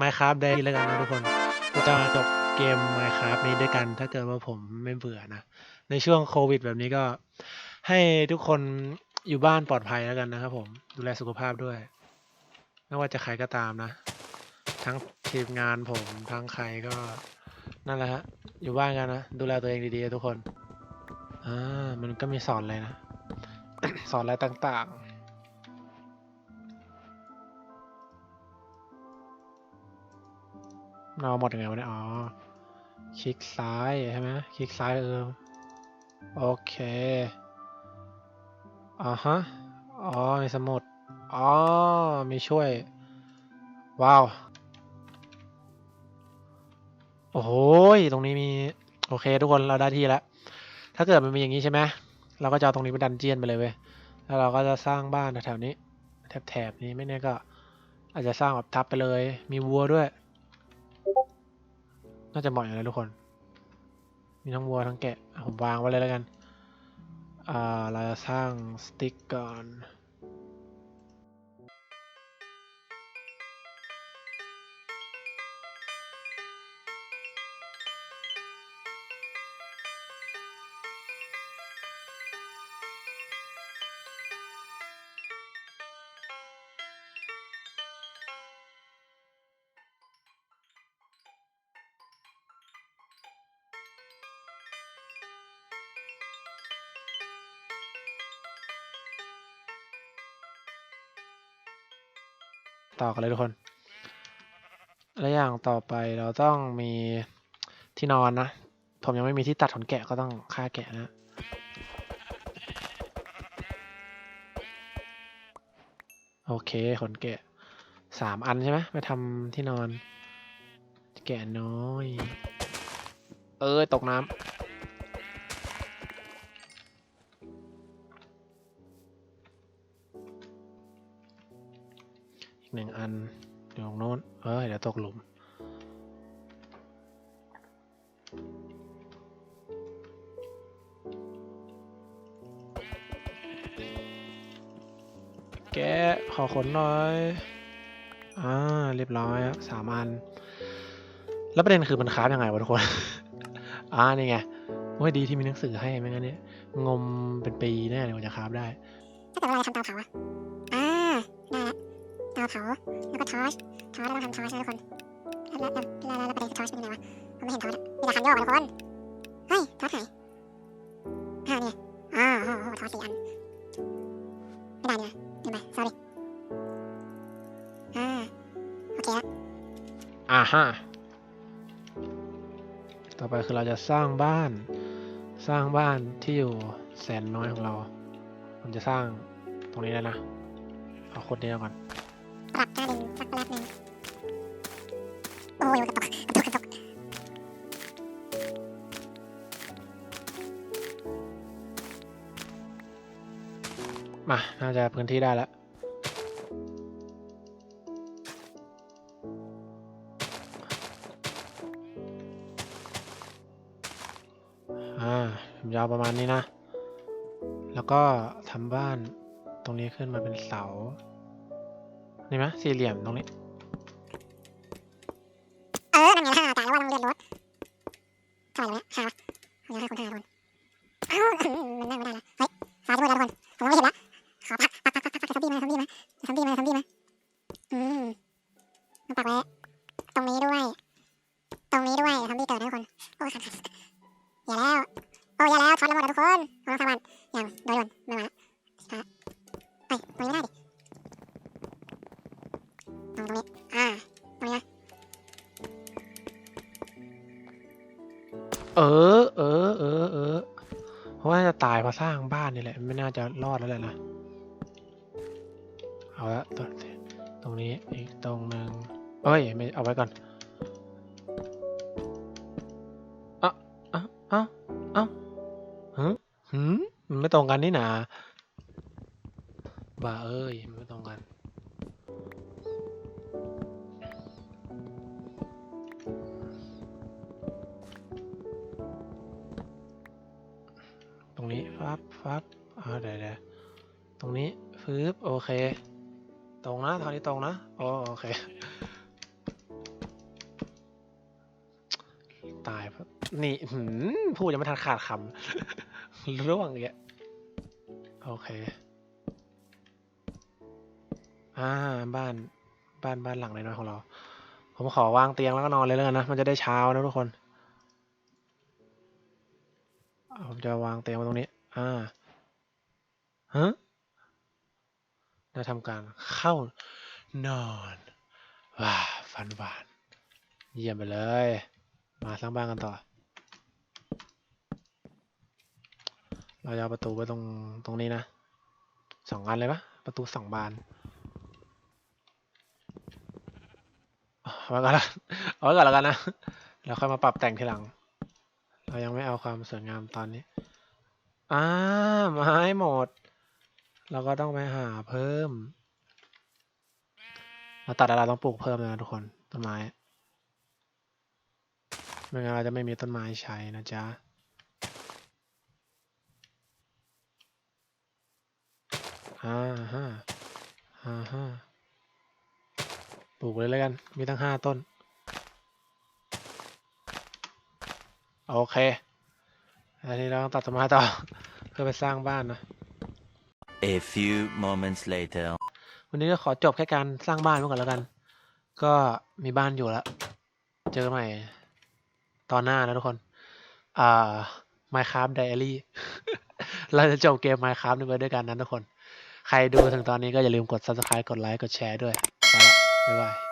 Minecraft ได้แล้วกันนะทุกคนก็จะมาจบเกม Minecraft นี้ด้วยกัน ถ้าเกิดว่าผมไม่เบื่อนะ ในช่วงโควิดแบบนี้ก็ให้ทุกคนอยู่บ้านปลอดภัยแล้วกันนะครับผม ดูแลสุขภาพด้วย ไม่ว่าจะใครก็ตามนะ ทั้งทีมงานผมทั้งใครก็นั่นแหละฮะ อยู่บ้านกันนะ ดูแลตัวเองดีๆ ทุกคน อ่า มันก็มีสอนเลยนะ สอนอะไรต่างๆ เราหมดยังไงวะเนี่ยอ๋อ คลิกซ้ายใช่ไหมคลิกซ้ายเออโอเคอ่าฮะ อ๋อมีสมุด อ๋อ มีช่วย ว้าว โอ้โหยตรงนี้มี โอเค ทุกคนเราได้ที่แล้ว ถ้าเกิดมันมีอย่างนี้ใช่ไหมเราก็จะเอาตรงนี้เป็นดันเจียนไปเลยเว้ย แล้วเราก็จะสร้างบ้านแถวๆนี้ แถบๆนี้ไม่แน่ก็ อาจจะสร้างแบบทับไปเลย มีวัวด้วย น่าจะเหมาะอยู่นะทุกคน มีทั้งวัวทั้งแกะอะผมวางไว้เลยแล้วกัน อ่า เราจะสร้างสติ๊กก่อน ต่อกันเลยทุกคน และอย่างต่อไปเราต้องมีที่นอนนะ ผมยังไม่มีที่ตัดขนแกะก็ต้องฆ่าแกะนะโอเคขนแกะสามอันใช่ไหมไปทำที่นอน แกะน้อย เอ้ยตกน้ำ หนึ่งอันอยู่ตรงโน้น เอ้ย เดี๋ยวตกหลุม แกขอขนหน่อย อ่า เรียบร้อยสามอัน แล้วประเด็นคือมันคราฟยังไงวะทุกคน อ่า นี่ไงโอ้ยดีที่มีหนังสือให้ไม่งั้นเนี่ย งมเป็นปีแน่เลยกว่าจะคราฟได้ ถ้าเกิดว่าเราจะทำเตาเผาอะอ่าได้ละาเผาแล้วก็ทอชทอชแล้วต้องทำทอชนะทุกคนแล้วแล้วแล้วประเด็นทอชเป็นยังไงวะผมไม่เห็นทอชอะมีแต่คันโยกทุกคนเฮ้ยทอชหายอ่าเนี่ยอ่าโอ้โหทอชสี่อันไม่ได้เนี่ยลืมไป sorry อ่าโอเคละอ่าฮะต่อไปคือเราจะสร้างบ้านสร้างบ้านที่อยู่แสนน้อยของเรา ผมจะสร้างตรงนี้แล้วนะ เอาคนนี้ก่อน ปรับหน้าดินสักแป๊บหนึงโอ้ยกระตกกระตกกระตกมา น่าจะพื้นที่ได้แล้วยาวประมาณนี้นะ แล้วก็ทำบ้านตรงนี้ขึ้นมาเป็นเสา นี่ไหมสี่เหลี่ยมตรงนี้ เออ นั่นไงล่ะแต่ว่าต้องเลื่อนรถทำไมวะเนี่ยหาวะผมอยากให้คนถ่ายทุกคนเอ้ามันนั่งไม่ได้ละเฮ้ยฟ้าจะมืดแล้วทุกคนผมไม่เห็นละขอปักปักปักปักปักซอมบี้มาซอมบี้มาซอมบี้มาซอมบี้มาอืมมันปักไว้ตรงนี้ด้วย ตรงนี้ด้วยซอมบี้เกิดนะทุกคน โอ้ขัดขัดอย่าแล้ว โอ้อย่าแล้วช็อตแล้วหมดแล้วทุกคนราต้องสร้างบ้านอย่างโดยด่วนไม่มาละช้าเฮ้ยตรงนี้ไม่ได้ดิ ออเออ เออ เออ เพราะว่าจะตายเพราะสร้างบ้านนี่แหละ ไม่น่าจะรอดแล้วแหละนะ เอาละตรงตรงนี้อีกตรงหนึ่งเอ้ยไม่เอาไว้ก่อนอะอะอ้าเอ้าหืมหืมมันไม่ตรงกันนี่นาบ้าเอ้ยมันไม่ตรงกัน รงนี้ฟับฟับอ่าเดี๋ยวเดตรงนี้ฟืบโอเค ตรงนะทางนี้ตรงนะโอโอเค ตายนี่พูดยังไม่ทันขาดคำร่วงเงี้ยโอเคอ่าบ้านบ้านบ้านหลังน้อยของเรา ผมขอวางเตียงแล้วก็นอนเลยแล้วกันนะ มันจะได้เช้านะทุกคน ผมจะวางเตียงไว้ตรงนี้ อ่า ฮะได้ทำการเข้านอนว้าฝันหวาน เยี่ยมไปเลย มาสร้างบ้านกันต่อ เราจะประตูไว้ตรงตรงนี้นะสองอันเลยปะประตูสองบานเอาไว้ก่อนละเอาไว้ก่อนแล้วกันนะ แล้วค่อยมาปรับแต่งทีหลัง เรายังไม่เอาความสวยงามตอนนี้อ่าไม้หมด เราก็ต้องไปหาเพิ่ม เราตัดอะไรต้องปลูกเพิ่มเลยนะทุกคนต้นไม้ไม่งั้นเราจะไม่มีต้นไม้ใช้นะจ๊ะอ่าฮะอ่าฮะปลูกเลยแล้วกัน มีตั้งห้าต้น โอเค อันนี้เราต้องตัดต้นไม้ต่อ เพื่อไปสร้างบ้านนะ A few moments later. วันนี้ก็ขอจบแค่การสร้างบ้านไว้ก่อนแล้วกัน ก็มีบ้านอยู่แล้ว เจอกันใหม่ตอนหน้านะทุกคน อ่า Minecraft Diary เราจะจบเกม Minecraft นี้ไปด้วยกันนะทุกคน ใครดูถึงตอนนี้ก็อย่าลืมกด subscribe กดไลค์ กดแชร์ด้วย ไปละบ๊ายบาย